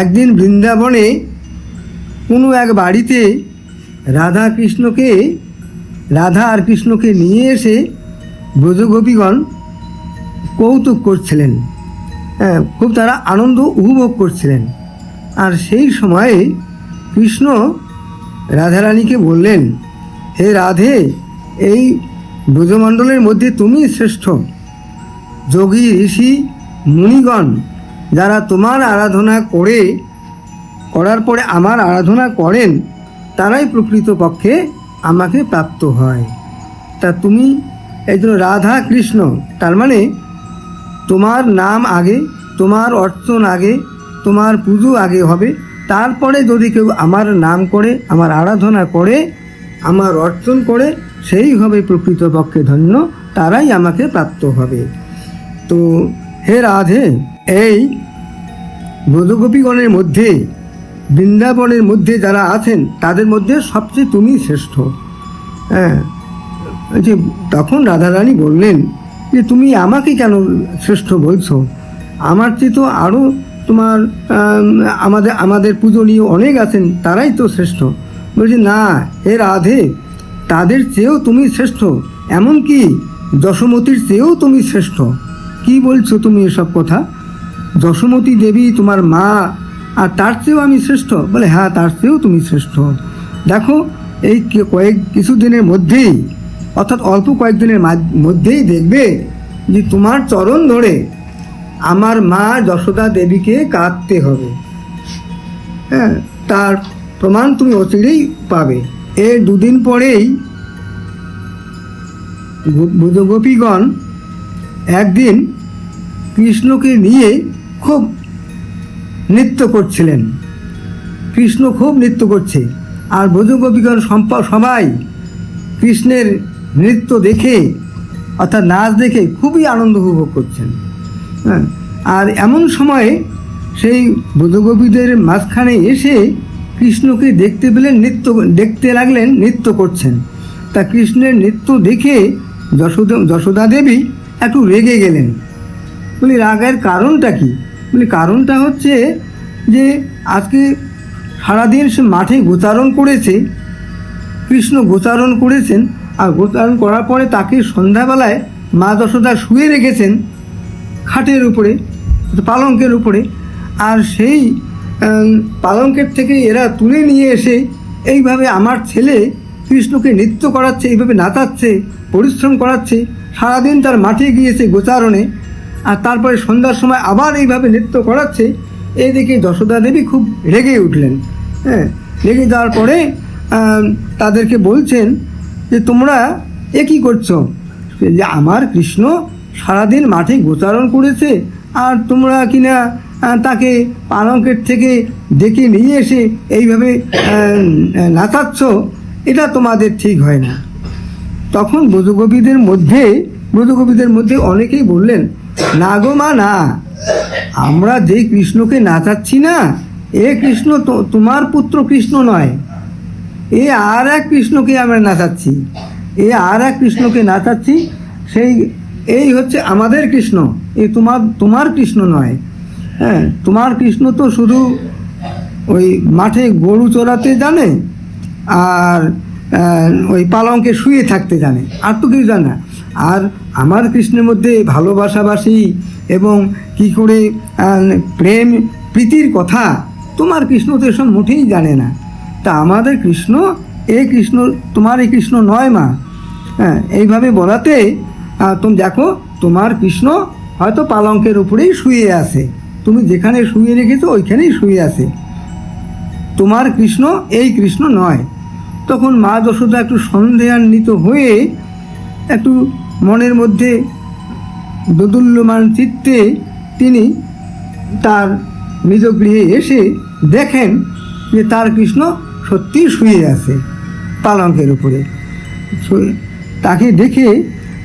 একদিন বৃন্দাবনে কোনো এক বাড়িতে রাধা কৃষ্ণকে রাধা আর কৃষ্ণকে নিয়ে এসে ব্রজগোপীগণ কৌতুক করছিলেন। হ্যাঁ, খুব তারা আনন্দ উপভোগ করছিলেন। আর সেই সময়ে কৃষ্ণ রাধারানীকে বললেন হে রাধে এই ব্রজমণ্ডলের মধ্যে তুমি শ্রেষ্ঠ। যোগী ঋষি মুনিগণ যারা তোমার আরাধনা করে, করার পরে আমার আরাধনা করেন, তারাই প্রকৃতপক্ষে আমাকে প্রাপ্ত হয়। তা তুমি এই জন্য রাধা কৃষ্ণ, তার মানে তোমার নাম আগে, তোমার অর্চন আগে, তোমার পুজো আগে হবে। তারপরে যদি কেউ আমার নাম করে, আমার আরাধনা করে, আমার অর্চন করে, সেই হবে প্রকৃতপক্ষে ধন্য, তারাই আমাকে প্রাপ্ত হবে। তো হে রাধে, এই ব্রজগোপীগণের মধ্যে, বৃন্দাবনের মধ্যে যারা আছেন, তাদের মধ্যে সবচেয়ে তুমি শ্রেষ্ঠ। হ্যাঁ যে তখন রাধারানী বললেন যে, তুমি আমাকে কেন শ্রেষ্ঠ বলছো? আমার চেয়ে তো আরও তোমার আমাদের আমাদের পূজনীয় অনেক আছেন, তারাই তো শ্রেষ্ঠ। বলছি, না, হে রাধে, তাদের চেয়েও তুমি শ্রেষ্ঠ, এমনকি যশোমতির চেয়েও তুমি শ্রেষ্ঠ। কি বলছো তুমি এসব কথা? যশোমতী দেবী তোমার মা, আর তার চেয়েও আমি শ্রেষ্ঠ। বলে হ্যাঁ তার চেয়েও তুমি শ্রেষ্ঠ। দেখো, এই কয়েক কিছুদিনের মধ্যেই, অর্থাৎ অল্প কয়েকদিনের মাধ- মধ্যেই দেখবে যে তোমার চরণ ধরে আমার মা যশোদা দেবীকে কাঁদতে হবে। হ্যাঁ তার প্রমাণ তুমি অচিরেই পাবে। এর দুদিন পরেই গো- ব্রজগোপীগণ একদিন কৃষ্ণকে নিয়ে খুব নৃত্য করছিলেন। কৃষ্ণ খুব নৃত্য করছে। আর ব্রজগোপীগণ সম্পা- সবাই কৃষ্ণের নৃত্য দেখে, অর্থাৎ নাচ দেখে খুবই আনন্দ উপভোগ করছেন। হ্যাঁ আর এমন সময়ে সেই ব্রজগোপীদের মাঝখানে এসে কৃষ্ণকে দেখতে পেলেন, নৃত্য দেখতে লাগলেন, নৃত্য করছেন। তা কৃষ্ণের নৃত্য দেখে যশোদা যশোদা দেবী একটু রেগে গেলেন। বলি, রাগের কারণটা কি? বলি, কারণটা হচ্ছে যে আজকে সারাদিন সে মাঠে গোচারণ করেছে, কৃষ্ণ গোচারণ করেছেন, আর গোচারণ করার পরে তাকে সন্ধ্যাবেলায় মা যশোদা শুয়ে রেখেছেন খাটের উপরে, পালঙ্কের উপরে, আর সেই পালঙ্কের থেকে এরা তুলে নিয়ে এসে এইভাবে আমার ছেলে কৃষ্ণকে নৃত্য করাচ্ছে, এইভাবে নাচাচ্ছে, পরিশ্রম করাচ্ছে, সারাদিন তার মাঠে গিয়েছে গোচারণে আর তারপরে সন্ধ্যার সময় আবার এইভাবে নৃত্য করাচ্ছে এই যশোদা দেবী খুব রেগে উঠলেন। হ্যাঁ রেগে যাওয়ার পরে তাদেরকে বলছেন যে, তোমরা এ কী করছ? যে, আমার কৃষ্ণ সারাদিন মাঠে গোচারণ করেছে, আর তোমরা কিনা তাকে পালঙ্কের থেকে ডেকে নিয়ে এসে এইভাবে নাচাচ্ছ, এটা তোমাদের ঠিক হয় না। তখন ব্রজগোপীদের মধ্যে ব্রজগোপীদের মধ্যে অনেকেই বললেন না গো মা, না। আমরা যে কৃষ্ণকে নাচাচ্ছি না, এ কৃষ্ণ তোমার পুত্র কৃষ্ণ নয়। এ আর এক কৃষ্ণকে আমরা নাচাচ্ছি। এ আর এক কৃষ্ণকে নাচাচ্ছি, সেই, এই হচ্ছে আমাদের কৃষ্ণ। এ তোমার তোমার কৃষ্ণ নয়। হ্যাঁ তোমার কৃষ্ণ তো শুধু ওই মাঠে গরু চড়াতে জানে, আর ওই পালঙ্কে শুয়ে থাকতে জানে। আর তো কিছু জানে না। আর আমার কৃষ্ণের মধ্যে ভালোবাসাবাসি এবং কি করে প্রেম প্রীতির কথা তোমার কৃষ্ণ তো এসব মোটেই জানে না। তা আমাদের কৃষ্ণ, এ কৃষ্ণ, তোমার এই কৃষ্ণ নয় মা। হ্যাঁ এইভাবে বলাতে তুমি দেখো, তোমার কৃষ্ণ হয়তো পালঙ্কের উপরেই শুয়ে আছে। তুমি যেখানে শুয়ে রেখেছো, ওইখানেই শুয়ে আছে। তোমার কৃষ্ণ, এই কৃষ্ণ নয়। তখন মা যশোদা একটু সন্দেহান্বিত হয়ে একটু মনের মধ্যে দোদুল্যমান চিত্তে তিনি তার নিজ গৃহে এসে দেখেন যে তার কৃষ্ণ সত্যিই শুয়ে আছে পালঙ্কের উপরে। তাকে দেখে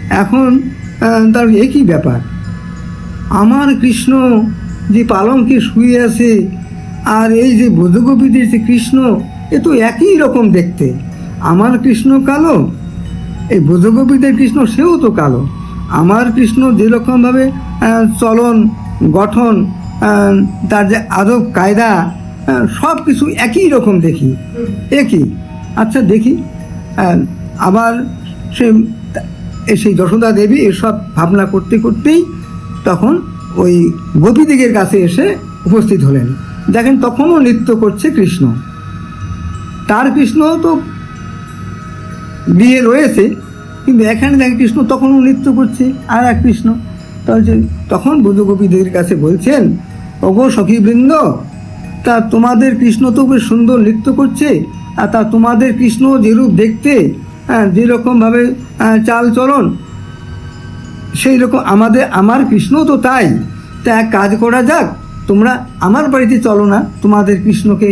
এখন তার একই ব্যাপার। আমার কৃষ্ণ যে পালঙ্কে শুয়ে আছে আর এই যে ব্রজগোপীদের যে কৃষ্ণ, এ তো একই রকম দেখতে। আমার কৃষ্ণ কালো এই ব্রজগোপীদের কৃষ্ণ, সেও তো কালো। আমার কৃষ্ণ যেরকমভাবে চলন, গঠন তার যে আদব, কায়দা সব কিছু একই রকম দেখি। একই। আচ্ছা দেখি। আবার সে সেই যশোদা দেবী এসব ভাবনা করতে করতেই তখন ওই গোপীদিগের কাছে এসে উপস্থিত হলেন। দেখেন, তখনও নৃত্য করছে কৃষ্ণ। তার কৃষ্ণ তো বিয়ে রয়েছে, কিন্তু এখানে দেখেন কৃষ্ণ তখনও নৃত্য করছে, আর এক কৃষ্ণ। তখন বুধগোপীদের কাছে বলছেন, ওগো সখীবৃন্দ, তা তোমাদের কৃষ্ণ তো বেশ সুন্দর নৃত্য করছে, আর তা তোমাদের কৃষ্ণ যেরূপ দেখতে হ্যাঁ যেরকমভাবে চাল চলন সেই রকম আমাদের, আমার কৃষ্ণ তো তাই। তা এক কাজ করা যাক, তোমরা আমার বাড়িতে চলো না, তোমাদের কৃষ্ণকে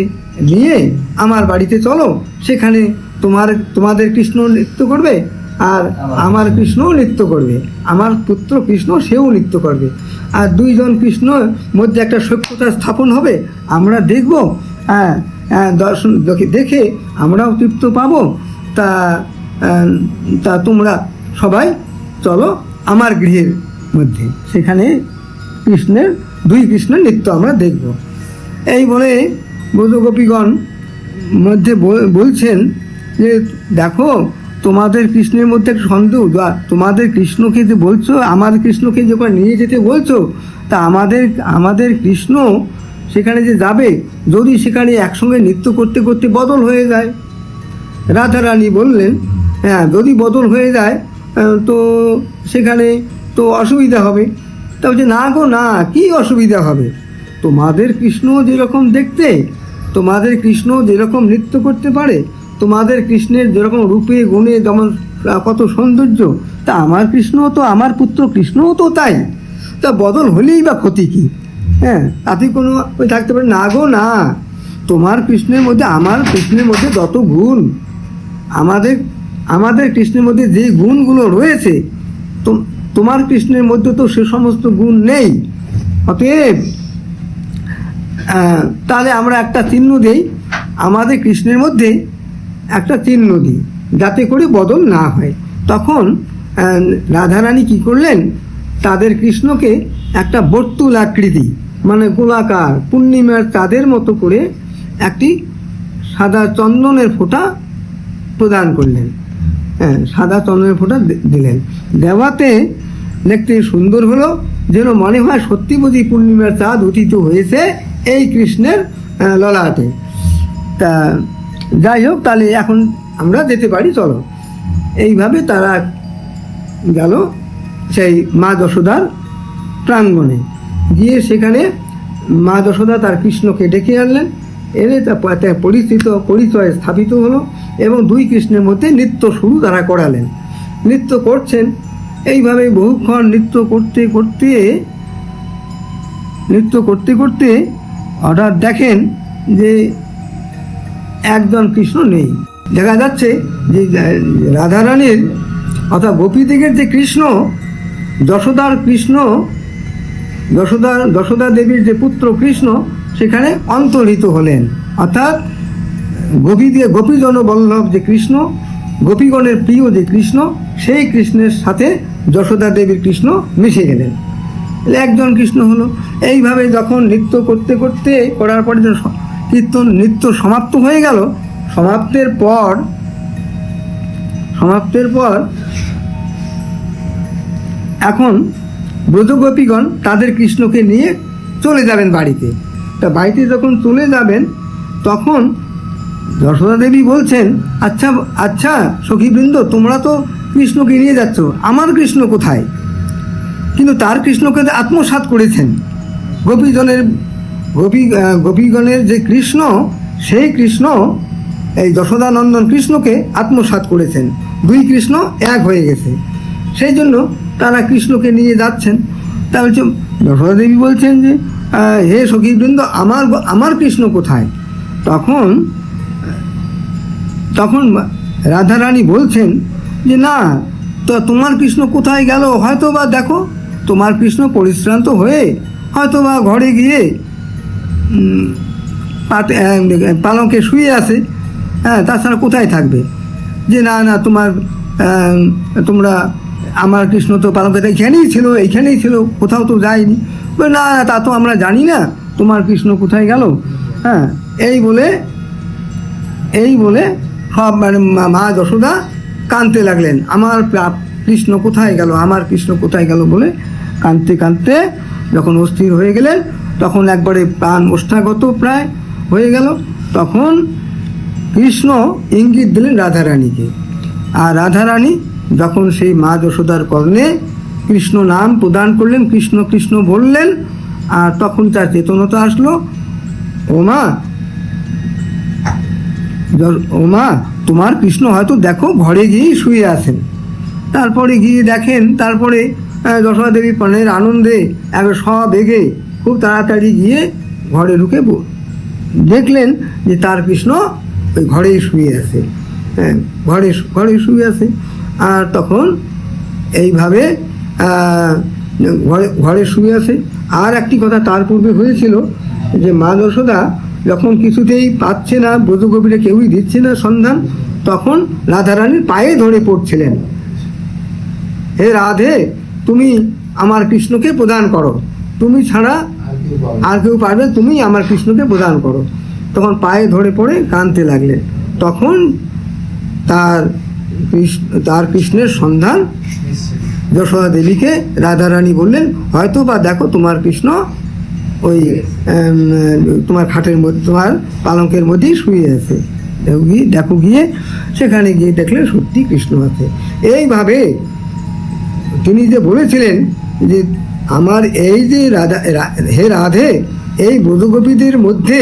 নিয়ে আমার বাড়িতে চলো, সেখানে তোমার তোমাদের কৃষ্ণ নৃত্য করবে আর আমার কৃষ্ণও নৃত্য করবে। আমার পুত্র কৃষ্ণ সেও নৃত্য করবে। আর দুইজন কৃষ্ণ মধ্যে একটা সভ্যতা স্থাপন হবে আমরা দেখব। হ্যাঁ হ্যাঁ, দর্শন দেখে- আমরাও তৃপ্ত পাবো। তা তা তোমরা সবাই চলো আমার গৃহের মধ্যে। সেখানে কৃষ্ণের দুই কৃষ্ণের নৃত্য আমরা দেখব। এই বলে ব্রজগোপীগণ মধ্যে বল- বলছেন যে দেখো, তোমাদের কৃষ্ণের মধ্যে একটা সন্দেহ, বা তোমাদের কৃষ্ণকে যে বলছো, আমার কৃষ্ণকে যখন নিয়ে যেতে বলছো, তা আমাদের আমাদের কৃষ্ণ সেখানে যে যাবে, যদি সেখানে একসঙ্গে নৃত্য করতে করতে বদল হয়ে যায়। রাধারানী বললেন হ্যাঁ যদি বদল হয়ে যায় তো সেখানে তো অসুবিধা হবে। তা বলছে, না গো, না, কি অসুবিধা হবে? তোমাদের কৃষ্ণ যেরকম দেখতে, তোমাদের কৃষ্ণ যেরকম নৃত্য করতে পারে তোমাদের কৃষ্ণের যেরকম রূপে গুণে যেমন কত সৌন্দর্য, তা আমার কৃষ্ণ তো, আমার পুত্র কৃষ্ণও তো তাই। তা বদল হলেই বা ক্ষতি কী? হ্যাঁ তাতে কোনো ওই থাকতে পারে না গো, না। তোমার কৃষ্ণের মধ্যে, আমার কৃষ্ণের মধ্যে যত গুণ, আমাদের আমাদের কৃষ্ণের মধ্যে যে গুণগুলো রয়েছে তোমার কৃষ্ণের মধ্যে তো সে সমস্ত গুণ নেই। অতএব তাহলে আমরা একটা চিহ্ন দেই, আমাদের কৃষ্ণের মধ্যে একটা চিহ্ন দিই যাতে করে বদল না হয়। তখন রাধারানী কি করলেন? তাদের কৃষ্ণকে একটা বর্তুল আকৃতি মানে গোলাকার, পূর্ণিমার চাঁদের মতো করে একটি সাদা চন্দনের ফোঁটা প্রদান করলেন। হ্যাঁ সাদা চন্দনের ফোঁটা দিলেন। দেওয়াতে দেখতে সুন্দর হলো, যেন মনে হয় সত্যি বুঝি পূর্ণিমার চাঁদ উঠিত হয়েছে এই কৃষ্ণের ললাটে। তা যাই হোক, তাহলে এখন আমরা যেতে পারি, চলো। এইভাবে তারা গেল সেই মা যশোদার প্রাঙ্গণে। গিয়ে সেখানে মা যশোদা তার কৃষ্ণকে ডেকে আনলেন। এনে তা প- তা পরিচিত পরিচয় স্থাপিত হলো এবং দুই কৃষ্ণের মধ্যে নৃত্য শুরু তারা করালেন। নৃত্য করছেন। এইভাবে বহুক্ষণ নৃত্য করতে করতে, নৃত্য করতে করতে হঠাৎ দেখেন যে একজন কৃষ্ণ নেই। দেখা যাচ্ছে যে রাধারানীর অর্থাৎ গোপীদিগের যে কৃষ্ণ, যশোদার কৃষ্ণ যশোদার যশোদা দেবীর যে পুত্র কৃষ্ণ, সেখানে অন্তর্হিত হলেন। অর্থাৎ গোপী দিয়ে গোপীজন বল্লভ যে কৃষ্ণ, গোপীগণের প্রিয় যে কৃষ্ণ, সেই কৃষ্ণের সাথে যশোদা দেবীর কৃষ্ণ মিশে গেলেন। একজন কৃষ্ণ হলো। এইভাবে যখন নৃত্য করতে করতে, করার পরে যখন কীর্তন নৃত্য সমাপ্ত হয়ে গেল। সমাপ্তের পর সমাপ্তের পর এখন ব্রজগোপীগণ তাদের কৃষ্ণকে নিয়ে চলে যাবেন বাড়িতে। তা বাড়িতে যখন চলে যাবেন, তখন যশোদা দেবী বলছেন আচ্ছা আচ্ছা সখীবৃন্দ, তোমরা তো কৃষ্ণকে নিয়ে যাচ্ছ, আমার কৃষ্ণ কোথায়? কিন্তু তার কৃষ্ণকে তো আত্মসাৎ করেছেন, গোপীজনের গোপী গোপীগণের যে কৃষ্ণ, সেই কৃষ্ণ, এই যশোদানন্দন কৃষ্ণকে আত্মসাৎ করেছেন। দুই কৃষ্ণ এক হয়ে গেছে। সেই জন্য তারা কৃষ্ণকে নিয়ে যাচ্ছেন। তা হচ্ছে যশোদা দেবী বলছেন যে হে সখীবৃন্দ, আমার আমার কৃষ্ণ কোথায়? তখন তখন রাধারানী বলছেন যে, না, তো তোমার কৃষ্ণ কোথায় গেল? হয়তো বা দেখো, তোমার কৃষ্ণ পরিশ্রান্ত হয়ে হয়তো বা ঘরে গিয়ে আহ, পালঙ্কে শুয়ে আছে। হ্যাঁ তাছাড়া কোথায় থাকবে? যে না না তোমার তোমরা আমার কৃষ্ণ তো পালঙ্কে তো এখানেই ছিল এইখানেই ছিল কোথাও তো যায়নি। না না, তা তো আমরা জানি না তোমার কৃষ্ণ কোথায় গেল? হ্যাঁ এই বলে এই বলে সব মানে মা যশোদা কাঁদতে লাগলেন। আমার কৃষ্ণ কোথায় গেল? আমার কৃষ্ণ কোথায় গেল বলে কাঁদতে কাঁদতে যখন অস্থির হয়ে গেলেন তখন একবারে প্রাণ ওষ্ঠাগত প্রায় হয়ে গেল। তখন কৃষ্ণ ইঙ্গিত দিলেন রাধারানীকে। আর রাধারানী যখন সেই মা যশোদার কর্ণে কৃষ্ণ নাম প্রদান করলেন, কৃষ্ণ কৃষ্ণ বললেন, আর তখন তার চেতনতা আসলো, ও মা য- ও মা, তোমার কৃষ্ণ হয়তো দেখো ঘরে গিয়েই শুয়ে আছেন। তারপরে গিয়ে দেখেন, তারপরে যশোদা দেবী প্রাণের আনন্দে একবার সব এগে খুব তাড়াতাড়ি গিয়ে ঘরে ঢুকে দেখলেন যে তার কৃষ্ণ ওই ঘরেই শুয়ে আছে। হ্যাঁ ঘরে ঘরে শুয়ে আছে। আর তখন এইভাবে ঘরে ঘরে শুয়ে আছে। আর একটি কথা তার পূর্বে হয়েছিল যে মা যশোদা যখন কিছুতেই পাচ্ছে না ব্রজগোপীরা কেউই দিচ্ছে না সন্ধান, তখন রাধারানীর পায়ে ধরে পড়ছিলেন। হে রাধে, তুমি আমার কৃষ্ণকে প্রদান করো। তুমি ছাড়া আর কেউ পারবে, তুমি আমার কৃষ্ণকে প্রদান করো। তখন পায়ে ধরে পড়ে কাঁদতে লাগলেন তখন তার তার কৃষ্ণের সন্ধান যশোদা দেবীকে রাধারানী বললেন, হয়তো বা দেখো তোমার কৃষ্ণ ওই তোমার খাটের মধ্যে, তোমার পালঙ্কের মধ্যেই শুয়ে আছে। গিয়ে, দেখো গিয়ে, সেখানে গিয়ে দেখলে সত্যি কৃষ্ণ আছে। এইভাবে তিনি যে বলেছিলেন যে আমার এই যে রাধা হে রাধে, এই বোধগোপীদের মধ্যে,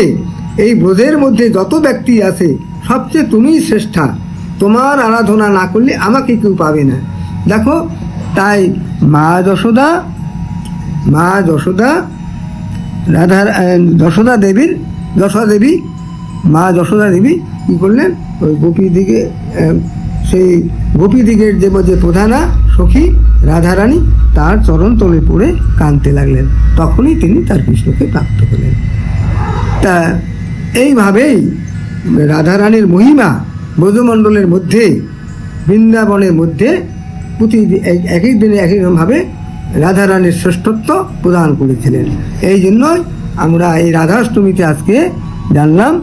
এই বোধের মধ্যে যত ব্যক্তি আছে, সবচেয়ে তুমিই শ্রেষ্ঠা। তোমার আরাধনা না করলে আমাকে কেউ পাবে না। দেখো, তাই মা যশোদা মা যশোদা রাধার যশোদা দেবীর, যশোদা দেবী, মা যশোদা দেবী কী করলেন? ওই গোপী দিকে সেই গোপী দিকের যে প্রধানা সখী রাধারানী তার চরণ তলে পড়ে কাঁদতে লাগলেন। তখনই তিনি তার কৃষ্ণকে প্রাপ্ত হলেন। তা এইভাবেই রাধারানীর মহিমা ব্রজমণ্ডলের মধ্যে, বৃন্দাবনের মধ্যে প্রতি এক এক দিনে এক একভাবে রাধারানীর শ্রেষ্ঠত্ব প্রদান করেছিলেন। এই জন্যই আমরা এই রাধাষ্টমীতে আজকে জানলাম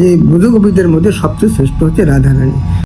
যে ব্রজগোপীদের মধ্যে সবচেয়ে শ্রেষ্ঠ হচ্ছে রাধারানী।